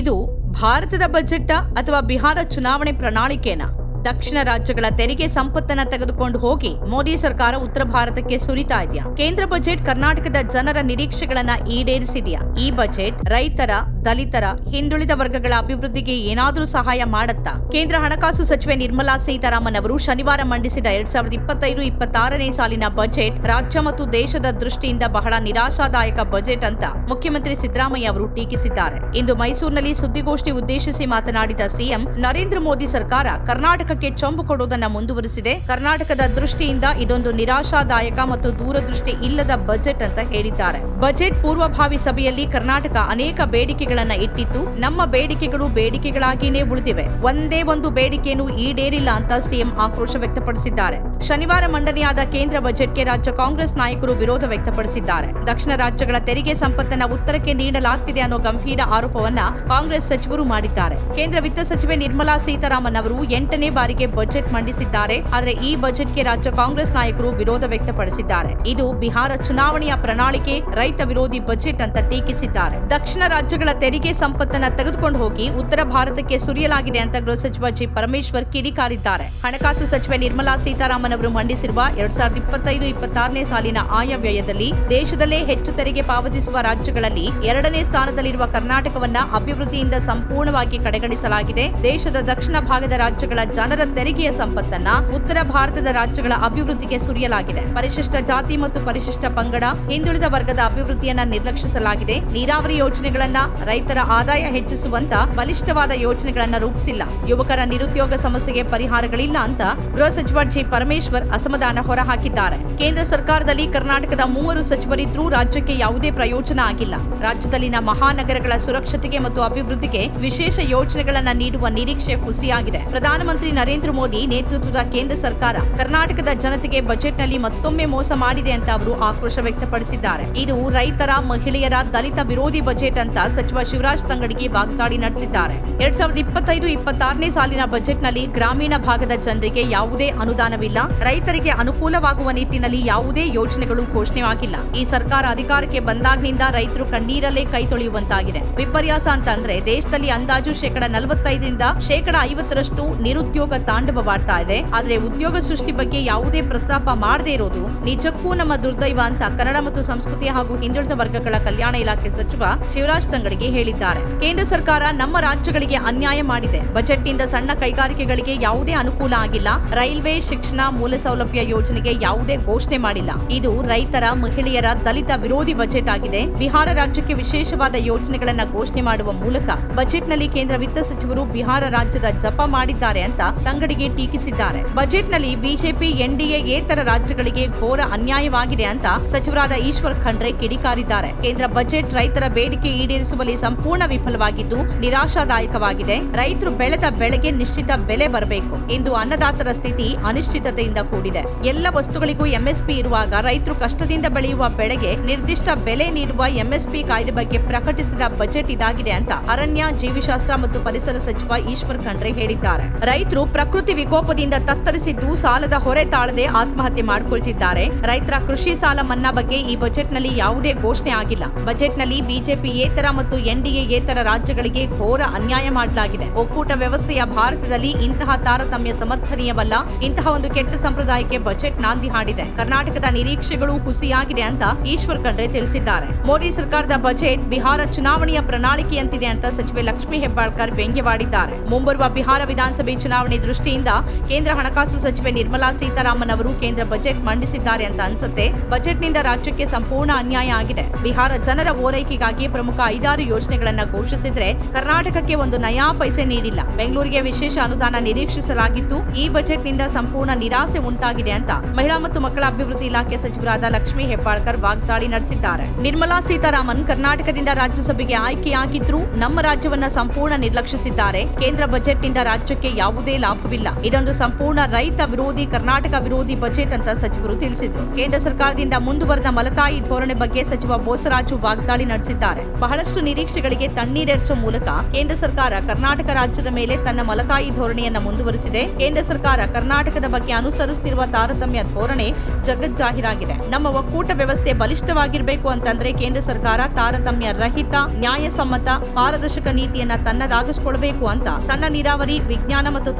ಇದು ಭಾರತದ ಬಜೆಟ್ ಅಥವಾ ಬಿಹಾರ ಚುನಾವಣೆ ಪ್ರಣಾಳಿಕೆನ? ದಕ್ಷಿಣ ರಾಜ್ಯಗಳ ತೆರಿಗೆ ಸಂಪತ್ತನ್ನ ತೆಗೆದುಕೊಂಡು ಹೋಗಿ ಮೋದಿ ಸರ್ಕಾರ ಉತ್ತರ ಭಾರತಕ್ಕೆ ಸುರಿತಾ ಇದೆಯಾ? ಕೇಂದ್ರ ಬಜೆಟ್ ಕರ್ನಾಟಕದ ಜನರ ನಿರೀಕ್ಷೆಗಳನ್ನ ಈಡೇರಿಸಿದೆಯಾ? ಈ ಬಜೆಟ್ ರೈತರ, ದಲಿತರ, ಹಿಂದುಳಿದ ವರ್ಗಗಳ ಅಭಿವೃದ್ಧಿಗೆ ಏನಾದರೂ ಸಹಾಯ ಮಾಡತ್ತಾ? ಕೇಂದ್ರ ಹಣಕಾಸು ಸಚಿವೆ ನಿರ್ಮಲಾ ಸೀತಾರಾಮನ್ ಅವರು ಶನಿವಾರ ಮಂಡಿಸಿದ ಎರಡ್ ಸಾವಿರದ ಇಪ್ಪತ್ತೈದು ಇಪ್ಪತ್ತಾರನೇ ಸಾಲಿನ ಬಜೆಟ್ ರಾಜ್ಯ ಮತ್ತು ದೇಶದ ದೃಷ್ಟಿಯಿಂದ ಬಹಳ ನಿರಾಶಾದಾಯಕ ಬಜೆಟ್ ಅಂತ ಮುಖ್ಯಮಂತ್ರಿ ಸಿದ್ದರಾಮಯ್ಯ ಅವರು ಟೀಕಿಸಿದ್ದಾರೆ. ಇಂದು ಮೈಸೂರಿನಲ್ಲಿ ಸುದ್ದಿಗೋಷ್ಠಿ ಉದ್ದೇಶಿಸಿ ಮಾತನಾಡಿದ ಸಿಎಂ, ನರೇಂದ್ರ ಮೋದಿ ಸರ್ಕಾರ ಕರ್ನಾಟಕಕ್ಕೆ ಚೊಂಬು ಕೊಡುವುದನ್ನ ಮುಂದುವರಿಸಿದೆ. ಕರ್ನಾಟಕದ ದೃಷ್ಟಿಯಿಂದ ಇದೊಂದು ನಿರಾಶಾದಾಯಕ ಮತ್ತು ದೂರದೃಷ್ಟಿ ಇಲ್ಲದ ಬಜೆಟ್ ಅಂತ ಹೇಳಿದ್ದಾರೆ. ಬಜೆಟ್ ಪೂರ್ವಭಾವಿ ಸಭೆಯಲ್ಲಿ ಕರ್ನಾಟಕ ಅನೇಕ ಬೇಡಿಕೆಗಳನ್ನ ಇಟ್ಟಿತ್ತು. ನಮ್ಮ ಬೇಡಿಕೆಗಳು ಬೇಡಿಕೆಗಳಾಗಿಯೇ ಉಳಿದಿವೆ. ಒಂದೇ ಒಂದು ಬೇಡಿಕೆಯನ್ನು ಈಡೇರಿಲ್ಲ ಅಂತ ಸಿಎಂ ಆಕ್ರೋಶ ವ್ಯಕ್ತಪಡಿಸಿದ್ದಾರೆ. ಶನಿವಾರ ಮಂಡನೆಯಾದ ಕೇಂದ್ರ ಬಜೆಟ್ಗೆ ರಾಜ್ಯ ಕಾಂಗ್ರೆಸ್ ನಾಯಕರು ವಿರೋಧ ವ್ಯಕ್ತಪಡಿಸಿದ್ದಾರೆ. ದಕ್ಷಿಣ ರಾಜ್ಯಗಳ ತೆರಿಗೆ ಸಂಪತ್ತನ್ನ ಉತ್ತರಕ್ಕೆ ನೀಡಲಾಗ್ತಿದೆ ಅನ್ನೋ ಗಂಭೀರ ಆರೋಪವನ್ನ ಕಾಂಗ್ರೆಸ್ ಸಚಿವರು ಮಾಡಿದ್ದಾರೆ. ಕೇಂದ್ರ ವಿತ್ತ ಸಚಿವೆ ನಿರ್ಮಲಾ ಸೀತಾರಾಮನ್ ಅವರು ಎಂಟನೇ ಬಾರಿಗೆ ಬಜೆಟ್ ಮಂಡಿಸಿದ್ದಾರೆ. ಆದರೆ ಈ ಬಜೆಟ್ಗೆ ರಾಜ್ಯ ಕಾಂಗ್ರೆಸ್ ನಾಯಕರು ವಿರೋಧ ವ್ಯಕ್ತಪಡಿಸಿದ್ದಾರೆ. ಇದು ಬಿಹಾರ ಚುನಾವಣೆಯ ಪ್ರಣಾಳಿಕೆ, ರೈತ ವಿರೋಧಿ ಬಜೆಟ್ ಅಂತ ಟೀಕಿಸಿದ್ದಾರೆ. ದಕ್ಷಿಣ ರಾಜ್ಯಗಳ ತೆರಿಗೆ ಸಂಪತ್ತನ್ನ ತೆಗೆದುಕೊಂಡು ಹೋಗಿ ಉತ್ತರ ಭಾರತಕ್ಕೆ ಸುರಿಯಲಾಗಿದೆ ಅಂತ ಗೃಹ ಸಚಿವ ಜಿ. ಪರಮೇಶ್ವರ್ ಕಿಡಿಕಾರಿದ್ದಾರೆ. ಹಣಕಾಸು ಸಚಿವೆ ನಿರ್ಮಲಾ ಸೀತಾರಾಮನ್ ಅವರು ಮಂಡಿಸಿರುವ ಎರಡ್ ಸಾವಿರದ ಇಪ್ಪತ್ತೈದು ಇಪ್ಪತ್ತಾರನೇ ಸಾಲಿನ ಆಯವ್ಯಯದಲ್ಲಿ ದೇಶದಲ್ಲೇ ಹೆಚ್ಚು ತೆರಿಗೆ ಪಾವತಿಸುವ ರಾಜ್ಯಗಳಲ್ಲಿ ಎರಡನೇ ಸ್ಥಾನದಲ್ಲಿರುವ ಕರ್ನಾಟಕವನ್ನ ಅಭಿವೃದ್ಧಿಯಿಂದ ಸಂಪೂರ್ಣವಾಗಿ ಕಡೆಗಣಿಸಲಾಗಿದೆ. ದೇಶದ ದಕ್ಷಿಣ ಭಾಗದ ರಾಜ್ಯಗಳ ಜನರ ತೆರಿಗೆಯ ಸಂಪತ್ತನ್ನ ಉತ್ತರ ಭಾರತದ ರಾಜ್ಯಗಳ ಅಭಿವೃದ್ಧಿಗೆ ಸುರಿಯಲಾಗಿದೆ. ಪರಿಶಿಷ್ಟ ಜಾತಿ ಮತ್ತು ಪರಿಶಿಷ್ಟ ಪಂಗಡ, ಹಿಂದುಳಿದ ವರ್ಗದ ಅಭಿವೃದ್ಧಿಯನ್ನ ನಿರ್ಲಕ್ಷಿಸಲಾಗಿದೆ. ನೀರಾವರಿ ಯೋಜನೆಗಳನ್ನ ರೈತರ ಆದಾಯ ಹೆಚ್ಚಿಸುವಂತ ಬಲಿಷ್ಠವಾದ ಯೋಜನೆಗಳನ್ನ ರೂಪಿಸಿಲ್ಲ. ಯುವಕರ ನಿರುದ್ಯೋಗ ಸಮಸ್ಯೆಗೆ ಪರಿಹಾರಗಳಿಲ್ಲ ಅಂತ ಗೃಹ ಸಚಿವ ಜಿ. ಪರಮೇಶ್ವರ್ ಅಸಮಾಧಾನ ಹೊರಹಾಕಿದ್ದಾರೆ. ಕೇಂದ್ರ ಸರ್ಕಾರದಲ್ಲಿ ಕರ್ನಾಟಕದ ಮೂವರು ಸಚಿವರಿದ್ರೂ ರಾಜ್ಯಕ್ಕೆ ಯಾವುದೇ ಪ್ರಯೋಜನ ಆಗಿಲ್ಲ. ರಾಜ್ಯದಲ್ಲಿನ ಮಹಾನಗರಗಳ ಸುರಕ್ಷತೆಗೆ ಮತ್ತು ಅಭಿವೃದ್ಧಿಗೆ ವಿಶೇಷ ಯೋಜನೆಗಳನ್ನ ನೀಡುವ ನಿರೀಕ್ಷೆ ಹುಸಿಯಾಗಿದೆ. ಪ್ರಧಾನಮಂತ್ರಿ ನರೇಂದ್ರ ಮೋದಿ ನೇತೃತ್ವದ ಕೇಂದ್ರ ಸರ್ಕಾರ ಕರ್ನಾಟಕದ ಜನತೆಗೆ ಬಜೆಟ್ನಲ್ಲಿ ಮತ್ತೊಮ್ಮೆ ಮೋಸ ಮಾಡಿದೆ ಅಂತ ಅವರು ಆಕ್ರೋಶ ವ್ಯಕ್ತಪಡಿಸಿದ್ದಾರೆ. ಇದು ರೈತರ, ಮಹಿಳೆಯರ ದಲಿತ ವಿರೋಧಿ ಬಜೆಟ್ ಅಂತ ಸಚಿವ ಶಿವರಾಜ್ ತಂಗಡಿಗೆ ವಾಗ್ದಾಳಿ ನಡೆಸಿದ್ದಾರೆ. ಎರಡ್ ಸಾವಿರದ ಇಪ್ಪತ್ತೈದು, ಇಪ್ಪತ್ತಾರನೇ ಸಾಲಿನ ಬಜೆಟ್ನಲ್ಲಿ ಗ್ರಾಮೀಣ ಭಾಗದ ಜನರಿಗೆ ಯಾವುದೇ ಅನುದಾನವಿಲ್ಲ. ರೈತರಿಗೆ ಅನುಕೂಲವಾಗುವ ನಿಟ್ಟಿನಲ್ಲಿ ಯಾವುದೇ ಯೋಜನೆಗಳು ಘೋಷಣೆವಾಗಿಲ್ಲ ಈ ಸರ್ಕಾರ ಅಧಿಕಾರಕ್ಕೆ ಬಂದಾಗಿನಿಂದ ರೈತರು ಕಣ್ಣೀರಲ್ಲೇ ಕೈ ತೊಳೆಯುವಂತಾಗಿದೆ. ವಿಪರ್ಯಾಸ ಅಂತಂದ್ರೆ ದೇಶದಲ್ಲಿ ಅಂದಾಜು ಶೇಕಡ ನಲವತ್ತೈದರಿಂದ ಶೇಕಡ ಐವತ್ತರಷ್ಟು ನಿರುದ್ಯೋಗ ತಾಂಡವವಾಡ್ತಾ ಇದೆ. ಆದ್ರೆ ಉದ್ಯೋಗ ಸೃಷ್ಟಿ ಬಗ್ಗೆ ಯಾವುದೇ ಪ್ರಸ್ತಾಪ ಮಾಡದೇ ಇರೋದು ನಿಜಕ್ಕೂ ನಮ್ಮ ದುರ್ದೈವ ಅಂತ ಕನ್ನಡ ಮತ್ತು ಸಂಸ್ಕೃತಿ ಹಾಗೂ ಹಿಂದುಳಿದ ವರ್ಗಗಳ ಕಲ್ಯಾಣ ಇಲಾಖೆ ಸಚಿವ ಶಿವರಾಜ್ ತಂಗಡಿಗೆ ಹೇಳಿದ್ದಾರೆ. ಕೇಂದ್ರ ಸರ್ಕಾರ ನಮ್ಮ ರಾಜ್ಯಗಳಿಗೆ ಅನ್ಯಾಯ ಮಾಡಿದೆ. ಬಜೆಟ್ನಿಂದ ಸಣ್ಣ ಕೈಗಾರಿಕೆಗಳಿಗೆ ಯಾವುದೇ ಅನುಕೂಲ ಆಗಿಲ್ಲ. ರೈಲ್ವೆ, ಶಿಕ್ಷಣ ಮೂಲಸೌಲಭ್ಯ ಯೋಜನೆಗೆ ಯಾವುದೇ ಘೋಷಣೆ ಮಾಡಿಲ್ಲ. ಇದು ರೈತರ, ಮಹಿಳೆಯರ ದಲಿತ ವಿರೋಧಿ ಬಜೆಟ್ ಆಗಿದೆ. ಬಿಹಾರ ರಾಜ್ಯಕ್ಕೆ ವಿಶೇಷವಾದ ಯೋಜನೆಗಳನ್ನ ಘೋಷಣೆ ಮಾಡುವ ಮೂಲಕ ಬಜೆಟ್ನಲ್ಲಿ ಕೇಂದ್ರ ವಿತ್ತ ಸಚಿವರು ಬಿಹಾರ ರಾಜ್ಯದ ಜಪ ಮಾಡಿದ್ದಾರೆ ಅಂತ ತಂಗಡಿಗೆ ಟೀಕಿಸಿದ್ದಾರೆ. ಬಜೆಟ್ನಲ್ಲಿ ಬಿಜೆಪಿ, ಎನ್ಡಿಎ ಏತರ ರಾಜ್ಯಗಳಿಗೆ ಘೋರ ಅನ್ಯಾಯವಾಗಿದೆ ಅಂತ ಸಚಿವರಾದ ಈಶ್ವರ್ ಖಂಡ್ರೆ ಕಿಡಿಕಾರಿದ್ದಾರೆ. ಕೇಂದ್ರ ಬಜೆಟ್ ರೈತರ ಬೇಡಿಕೆ ಈಡೇರಿಸುವಲ್ಲಿ ಸಂಪೂರ್ಣ ವಿಫಲವಾಗಿದ್ದು ನಿರಾಶಾದಾಯಕವಾಗಿದೆ. ರೈತರು ಬೆಳೆದ ಬೆಳೆಗೆ ನಿಶ್ಚಿತ ಬೆಲೆ ಬರಬೇಕು. ಇಂದು ಅನ್ನದಾತರ ಸ್ಥಿತಿ ಅನಿಶ್ಚಿತತೆಯಿಂದ ಕೂಡಿದೆ. ಎಲ್ಲ ವಸ್ತುಗಳಿಗೂ ಎಂಎಸ್ಪಿ ಇರುವಾಗ ರೈತರು ಕಷ್ಟದಿಂದ ಬೆಳೆಯುವ ಬೆಳೆಗೆ ನಿರ್ದಿಷ್ಟ ಬೆಲೆ ನೀಡುವ ಎಂಎಸ್ಪಿ ಕಾಯ್ದೆ ಬಗ್ಗೆ ಪ್ರಕಟಿಸಿದ ಬಜೆಟ್ ಇದಾಗಿದೆ ಅಂತ ಅರಣ್ಯ, ಜೀವಿಶಾಸ್ತ್ರ ಮತ್ತು ಪರಿಸರ ಸಚಿವ ಈಶ್ವರ್ ಖಂಡ್ರೆ ಹೇಳಿದ್ದಾರೆ. ರೈತರು ಪ್ರಕೃತಿ ವಿಕೋಪದಿಂದ ತತ್ತರಿಸಿದ್ದು ಸಾಲದ ಹೊರೆ ತಾಳದೆ ಆತ್ಮಹತ್ಯೆ ಮಾಡಿಕೊಳ್ತಿದ್ದಾರೆ. ರೈತರ ಕೃಷಿ ಸಾಲ ಮನ್ನಾ ಬಗ್ಗೆ ಈ ಬಜೆಟ್ನಲ್ಲಿ ಯಾವುದೇ ಘೋಷಣೆ ಆಗಿಲ್ಲ. ಬಜೆಟ್ನಲ್ಲಿ ಬಿಜೆಪಿ ಏತರ ಮತ್ತು ಎನ್ಡಿಎ ಏತರ ರಾಜ್ಯಗಳಿಗೆ ಘೋರ ಅನ್ಯಾಯ ಮಾಡಲಾಗಿದೆ. ಒಕ್ಕೂಟ ವ್ಯವಸ್ಥೆಯ ಭಾರತದಲ್ಲಿ ಇಂತಹ ತಾರತಮ್ಯ ಸಮರ್ಥನೀಯವಲ್ಲ. ಇಂತಹ ಒಂದು ಕೆಟ್ಟ ಸಂಪ್ರದಾಯಕ್ಕೆ ಬಜೆಟ್ ನಾಂದಿ ಹಾಡಿದೆ. ಕರ್ನಾಟಕದ ನಿರೀಕ್ಷೆಗಳು ಹುಸಿಯಾಗಿದೆ ಅಂತ ಈಶ್ವರ್ ಖಂಡ್ರೆ ತಿಳಿಸಿದ್ದಾರೆ. ಮೋದಿ ಸರ್ಕಾರದ ಬಜೆಟ್ ಬಿಹಾರ ಚುನಾವಣೆಯ ಪ್ರಣಾಳಿಕೆಯಂತಿದೆ ಅಂತ ಸಚಿವೆ ಲಕ್ಷ್ಮೀ ಹೆಬ್ಬಾಳ್ಕರ್ ವ್ಯಂಗ್ಯವಾಡಿದ್ದಾರೆ. ಮುಂಬರುವ ಬಿಹಾರ ವಿಧಾನಸಭೆ ಚುನಾವಣೆ ದೃಷ್ಟಿಯಿಂದ ಕೇಂದ್ರ ಹಣಕಾಸು ಸಚಿವೆ ನಿರ್ಮಲಾ ಸೀತಾರಾಮನ್ ಅವರು ಕೇಂದ್ರ ಬಜೆಟ್ ಮಂಡಿಸಿದ್ದಾರೆ ಅಂತ ಅನ್ಸುತ್ತೆ. ಬಜೆಟ್ನಿಂದ ರಾಜ್ಯಕ್ಕೆ ಸಂಪೂರ್ಣ ಅನ್ಯಾಯ ಆಗಿದೆ. ಬಿಹಾರ ಜನರ ಓರೈಕೆಗಾಗಿ ಪ್ರಮುಖ ಐದಾರು ಯೋಜನೆಗಳನ್ನ ಘೋಷಿಸಿದ್ರೆ ಕರ್ನಾಟಕಕ್ಕೆ ಒಂದು ನಯಾ ಪೈಸೆ ನೀಡಿಲ್ಲ. ಬೆಂಗಳೂರಿಗೆ ವಿಶೇಷ ಅನುದಾನ ನಿರೀಕ್ಷಿಸಲಾಗಿತ್ತು. ಈ ಬಜೆಟ್ನಿಂದ ಸಂಪೂರ್ಣ ನಿರಾಸೆ ಉಂಟಾಗಿದೆ ಅಂತ ಮಹಿಳಾ ಮತ್ತು ಮಕ್ಕಳ ಅಭಿವೃದ್ಧಿ ಇಲಾಖೆ ಸಚಿವರಾದ ಲಕ್ಷ್ಮೀ ಹೆಬ್ಬಾಳ್ಕರ್ ವಾಗ್ದಾಳಿ ನಡೆಸಿದ್ದಾರೆ. ನಿರ್ಮಲಾ ಸೀತಾರಾಮನ್ ಕರ್ನಾಟಕದಿಂದ ರಾಜ್ಯಸಭೆಗೆ ಆಯ್ಕೆಯಾಗಿದ್ರು ನಮ್ಮ ರಾಜ್ಯವನ್ನ ಸಂಪೂರ್ಣ ನಿರ್ಲಕ್ಷಿಸಿದ್ದಾರೆ. ಕೇಂದ್ರ ಬಜೆಟ್ನಿಂದ ರಾಜ್ಯಕ್ಕೆ ಯಾವುದೇ ಲಾಭವಿಲ್ಲ. ಇದೊಂದು ಸಂಪೂರ್ಣ ರೈತ ವಿರೋಧಿ, ಕರ್ನಾಟಕ ವಿರೋಧಿ ಬಜೆಟ್ ಅಂತ ಸಚಿವರು ತಿಳಿಸಿದರು. ಕೇಂದ್ರ ಸರ್ಕಾರದಿಂದ ಮುಂದುವರೆದ ಮಲತಾಯಿ ಧೋರಣೆ ಬಗ್ಗೆ ಸಚಿವ ಬೋಸರಾಜು ವಾಗ್ದಾಳಿ ನಡೆಸಿದ್ದಾರೆ. ಬಹಳಷ್ಟು ನಿರೀಕ್ಷೆಗಳಿಗೆ ತಣ್ಣೀರೆರಚುವ ಮೂಲಕ ಕೇಂದ್ರ ಸರ್ಕಾರ ಕರ್ನಾಟಕ ರಾಜ್ಯದ ಮೇಲೆ ತನ್ನ ಮಲತಾಯಿ ಧೋರಣೆಯನ್ನ ಮುಂದುವರಿಸಿದೆ. ಕೇಂದ್ರ ಸರ್ಕಾರ ಕರ್ನಾಟಕದ ಬಗ್ಗೆ ಅನುಸರಿಸುತ್ತಿರುವ ತಾರತಮ್ಯ ಧೋರಣೆ ಜಗಜ್ಜಾಹೀರಾಗಿದೆ. ನಮ್ಮ ಒಕ್ಕೂಟ ವ್ಯವಸ್ಥೆ ಬಲಿಷ್ಠವಾಗಿರಬೇಕು ಅಂತಂದ್ರೆ ಕೇಂದ್ರ ಸರ್ಕಾರ ತಾರತಮ್ಯ ರಹಿತ, ನ್ಯಾಯಸಮ್ಮತ, ಪಾರದರ್ಶಕ ನೀತಿಯನ್ನ ತನ್ನದಾಗಿಸಿಕೊಳ್ಳಬೇಕು ಅಂತ ಸಣ್ಣ ನೀರಾವರಿ, ವಿಜ್ಞಾನ ಮತ್ತು